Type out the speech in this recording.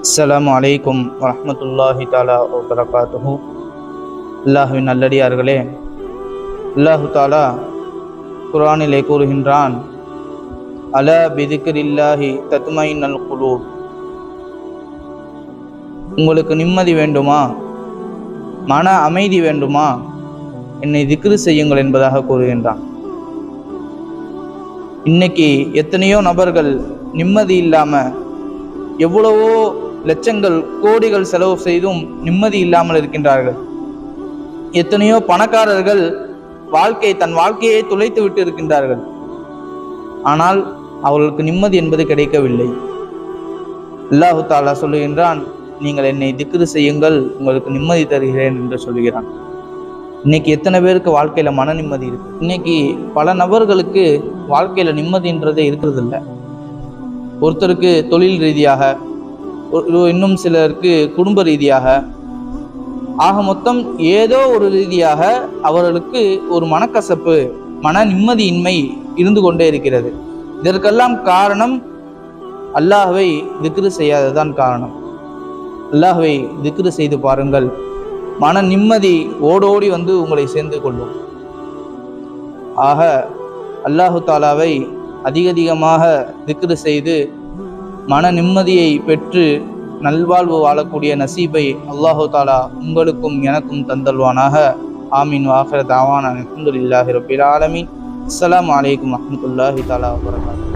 அஸ்லாம் வலைக்கும் வரமத்துல்லாஹி தாலா வபரகாத்துஹு அல்லாஹுவின் நல்லடியார்களே அல்லாஹு தாலா குரானிலே கூறுகின்றான் அல பிதிக்ரில்லாஹி தத்மைனல் குலூப் உங்களுக்கு நிம்மதி வேண்டுமா மன அமைதி வேண்டுமா என்னை திக்ரு செய்யுங்கள் என்பதாக கூறுகின்றான் இன்னைக்கு எத்தனையோ நபர்கள் நிம்மதி இல்லாமல் எவ்வளவோ லட்சங்கள் கோடிகள் செலவு செய்தும் நிம்மதி இல்லாமல் இருக்கின்றார்கள். எத்தனையோ பணக்காரர்கள் வாழ்க்கை தன் வாழ்க்கையை துளைத்து விட்டு இருக்கின்றார்கள். ஆனால் அவர்களுக்கு நிம்மதி என்பது கிடைக்கவில்லை. அல்லாஹு தாலா சொல்லுகின்றான் நீங்கள் என்னை திக்ரு செய்யுங்கள் உங்களுக்கு நிம்மதி தருகிறேன் என்று சொல்லுகிறான். இன்னைக்கு எத்தனை பேருக்கு வாழ்க்கையில மன நிம்மதி இருக்கு? இன்னைக்கு பல நபர்களுக்கு வாழ்க்கையில நிம்மதின்றதே இருக்கிறது இல்லை ஒருத்தருக்கு தொழில் ரீதியாக இன்னும் சிலருக்கு குடும்ப ரீதியாக. ஆக மொத்தம் ஏதோ ஒரு ரீதியாக அவர்களுக்கு ஒரு மனக்கசப்பு மன நிம்மதியின்மை இருந்து கொண்டே இருக்கிறது. இதற்கெல்லாம் காரணம் அல்லாஹ்வை திக்ரு செய்யாததான் காரணம். அல்லாஹ்வை திக்ரு செய்து பாருங்கள். மன நிம்மதி ஓடோடி வந்து உங்களை சேர்ந்து கொள்ளும். ஆக அல்லாஹு தாலாவை அதிக அதிகமாக திக்ரு செய்து மன நிம்மதியை பெற்று நல்வாழ்வு வாழக்கூடிய நசீபை அல்லாஹு தாலா உங்களுக்கும் எனக்கும் தந்தல்வானாக. ஆமீன். வாஹர தாவான. அல்ஹம்துலில்லாஹி ரபில் ஆலமின். அஸ்ஸலாமு அலைக்கும் வரஹ்மத்துல்லாஹி தாலா வரகாத்து